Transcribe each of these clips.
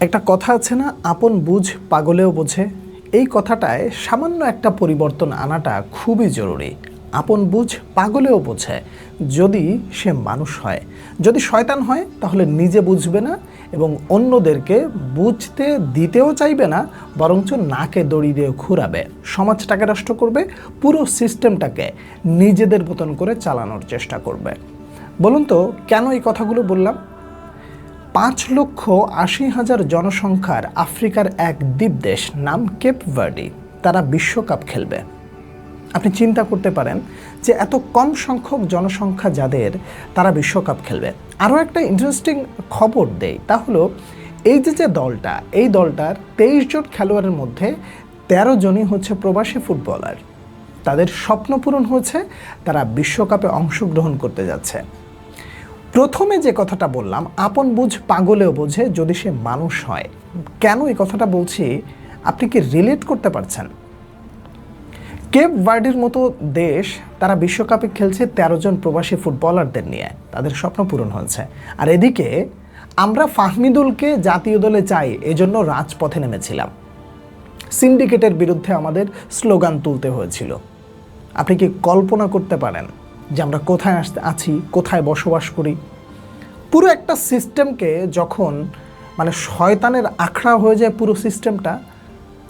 একটা কথা আছে না, আপন বুঝ পাগলেও বোঝে। এই কথাটায় সামান্য একটা পরিবর্তন আনাটা খুবই জরুরি। আপন বুঝ পাগলেও বোঝে, যদি সে মানুষ হয়। যদি শয়তান হয়, তাহলে নিজে বুঝবে না এবং অন্যদেরকে বুঝতে দিতেও চাইবে না, বরঞ্চ নাকে দড়ি দিয়ে ঘুরাবে। সমাজটাকে নষ্ট করবে, পুরো সিস্টেমটাকে নিজেদের মতন করে চালানোর চেষ্টা করবে। বলুন তো, কেন এই কথাগুলো বললাম? পাঁচ লক্ষ আশি হাজার জনসংখ্যার আফ্রিকার এক দ্বীপ দেশ নাম কেপ ভার্ডি। তারা বিশ্বকাপ খেলবে। আপনি চিন্তা করতে পারেন যে এত কম সংখ্যক জনসংখ্যা যাদের তারা বিশ্বকাপ খেলবে। আরও একটা ইন্টারেস্টিং খবর দেই, তা হলো এই যে যে দলটা, এই দলটার তেইশ জন খেলোয়াড়ের মধ্যে তেরো জনই হচ্ছে প্রবাসী ফুটবলার। তাদের স্বপ্ন পূরণ হয়েছে, তারা বিশ্বকাপে অংশগ্রহণ করতে যাচ্ছে। প্রথমে যে কথাটা বললাম, আপন বুঝ পাগলেও বোঝে যদি সে মানুষ হয়। কেন এই কথাটা বলছি? আপনি কি রিলেট করতে পারছেন? কেপ ভার্ডের মতো দেশ, তারা বিশ্বকাপে খেলছে তেরো জন প্রবাসী ফুটবলারদের নিয়ে। তাদের স্বপ্ন পূরণ হয়েছে। আর এদিকে, আমরা ফাহমিদুলকে জাতীয় দলে চাই, এজন্য রাজপথে নেমেছিলাম। সিন্ডিকেটের বিরুদ্ধে আমাদের স্লোগান তুলতে হয়েছিল। আপনি কি কল্পনা করতে পারেন যে আমরা কোথায় আসতে আছি, কোথায় বসবাস করি? পুরো একটা সিস্টেমকে যখন মানে শয়তানের আখড়া হয়ে যায় পুরো সিস্টেমটা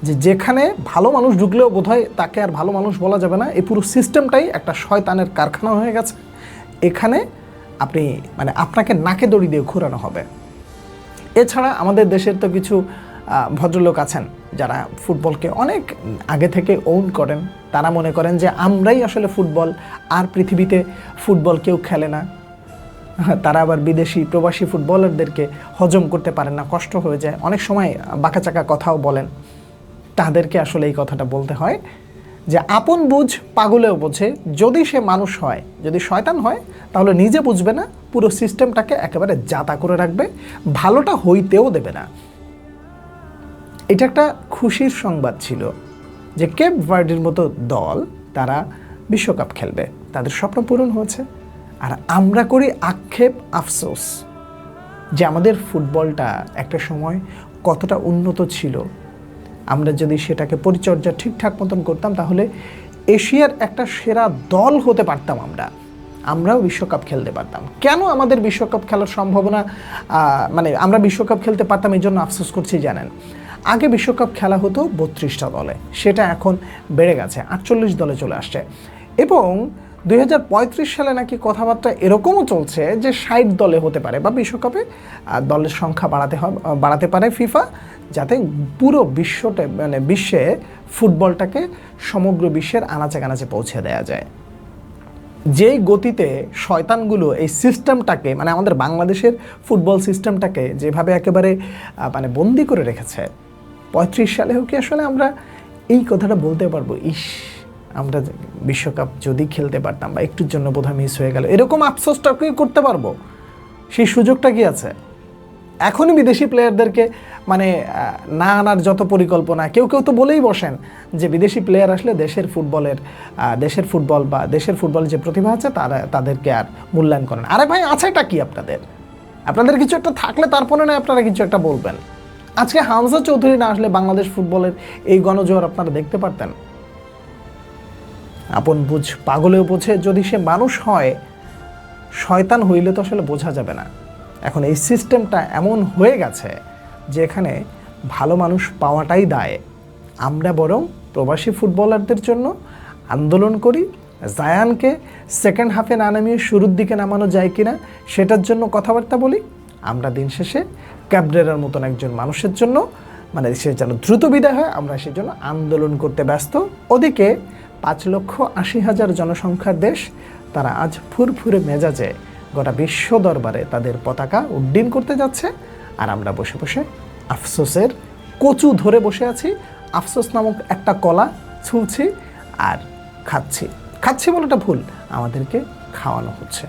যে যেখানে ভালো মানুষ ঢুকলেও বোধহয় তাকে আর ভালো মানুষ বলা যাবে না, এই পুরো সিস্টেমটাই একটা শয়তানের কারখানা হয়ে গেছে। এখানে আপনি মানে আপনাকে নাকে দড়ি দিয়ে ঘোরানো হবে। এছাড়া আমাদের দেশের তো কিছু ভদ্রলোক আছেন যারা ফুটবলকে অনেক আগে থেকে ওন করেন। তারা মনে করেন যে আমরাই আসলে ফুটবল, আর পৃথিবীতে ফুটবল কেউ খেলে না। তারা আবার বিদেশি প্রবাসী ফুটবলারদেরকে হজম করতে পারেন না, কষ্ট হয়ে যায়। অনেক সময় বাঁকাচাকা কথাও বলেন। তাদেরকে আসলে এই কথাটা বলতে হয় যে, আপন বুঝ পাগলেও বোঝে। যদি সে মানুষ হয়, যদি শয়তান হয়, তাহলে নিজে বুঝবে না, পুরো সিস্টেমটাকে একেবারে জাতা করে রাখবে, ভালোটা হইতেও দেবে না। এটা একটা খুশির সংবাদ ছিল যে, কেপ ভার্ডির মতো দল তারা বিশ্বকাপ খেলবে। তাদের স্বপ্ন পূরণ হয়েছে। আর আমরা করি আক্ষেপ আফসোস যে আমাদের ফুটবলটা একটা সময় কতটা উন্নত ছিল। আমরা যদি সেটাকে পরিচর্যা ঠিকঠাক মতন করতাম, তাহলে এশিয়ার একটা সেরা দল হতে পারতাম আমরা। আমরাও বিশ্বকাপ খেলতে পারতাম। কেন আমাদের বিশ্বকাপ খেলার সম্ভাবনা মানে আমরা বিশ্বকাপ খেলতে পারতাম এই জন্য আফসোস করছি জানেন? আগে বিশ্বকাপ খেলা হতো বত্রিশটা দলে, সেটা এখন বেড়ে গেছে, আটচল্লিশ দলে চলে আসছে। এবং দুই হাজার পঁয়ত্রিশ সালে নাকি কথাবার্তা এরকমও চলছে যে ষাট দলে হতে পারে বা বিশ্বকাপে দলের সংখ্যা বাড়াতে বাড়াতে পারে ফিফা, যাতে পুরো বিশ্বটা মানে বিশ্বে ফুটবলটাকে সমগ্র বিশ্বের আনাচে কানাচে পৌঁছে দেওয়া যায়। যেই গতিতে শয়তানগুলো এই সিস্টেমটাকে মানে আমাদের বাংলাদেশের ফুটবল সিস্টেমটাকে যেভাবে একেবারে মানে বন্দি করে রেখেছে, পঁয়ত্রিশ সালেও কি আসলে আমরা এই কথাটা বলতে পারব? ইস আমরা বিশ্বকাপ যদি খেলতে পারতাম বা একটুর জন্য বোধহয় মিস হয়ে গেল। এরকম আফসোসটা কি করতে পারব? সেই সুযোগটা কি আছে? এখনই বিদেশি প্লেয়ারদেরকে মানে না আনার যত পরিকল্পনা, কেউ কেউ তো বলেই বসেন যে বিদেশি প্লেয়ার আসলে দেশের ফুটবলের দেশের ফুটবল বা দেশের ফুটবলের যে প্রতিভা আছে তারা, তাদেরকে আর মূল্যায়ন করেন আরে ভাই আছেটা কি আপনাদের? আপনাদের কিছু একটা থাকলে তারপরে না আপনারা কিছু একটা বলবেন। আজকে হামজা চৌধুরী না আসলে বাংলাদেশ ফুটবলের এই গণজোয়ার আপনারা দেখতে পারতেন? আপন বুঝ পাগলেও বোঝে, যদি সে মানুষ হয়, শয়তান হইলে তো আসলে বোঝা যাবে না। এখন এই সিস্টেমটা এমন হয়ে গেছে যে এখানে ভালো মানুষ পাওয়াটাই দায়। আমরা বরং প্রবাসী ফুটবলারদের জন্য আন্দোলন করি, জায়ানকে সেকেন্ড হাফে না নামিয়ে শুরুর দিকে নামানো যায় কিনা সেটার জন্য কথাবার্তা বলি। আমরা দিন শেষে ক্যাবডেরার মতন একজন মানুষের জন্য মানে সে যেন দ্রুত বিদায় হয়, আমরা সেজন্য আন্দোলন করতে ব্যস্ত। ওদিকে পাঁচ লক্ষ আশি হাজার জনসংখ্যার দেশ, তারা আজ ফুরফুরে মেজাজে গোটা বিশ্ব দরবারে তাদের পতাকা উড্ডীন করতে যাচ্ছে। আর আমরা বসে বসে আফসোসের কচু ধরে বসে আছি। আফসোস নামক একটা কলা ছুঁছি আর খাচ্ছি। খাচ্ছি বলাটা ভুল, আমাদেরকে খাওয়ানো হচ্ছে।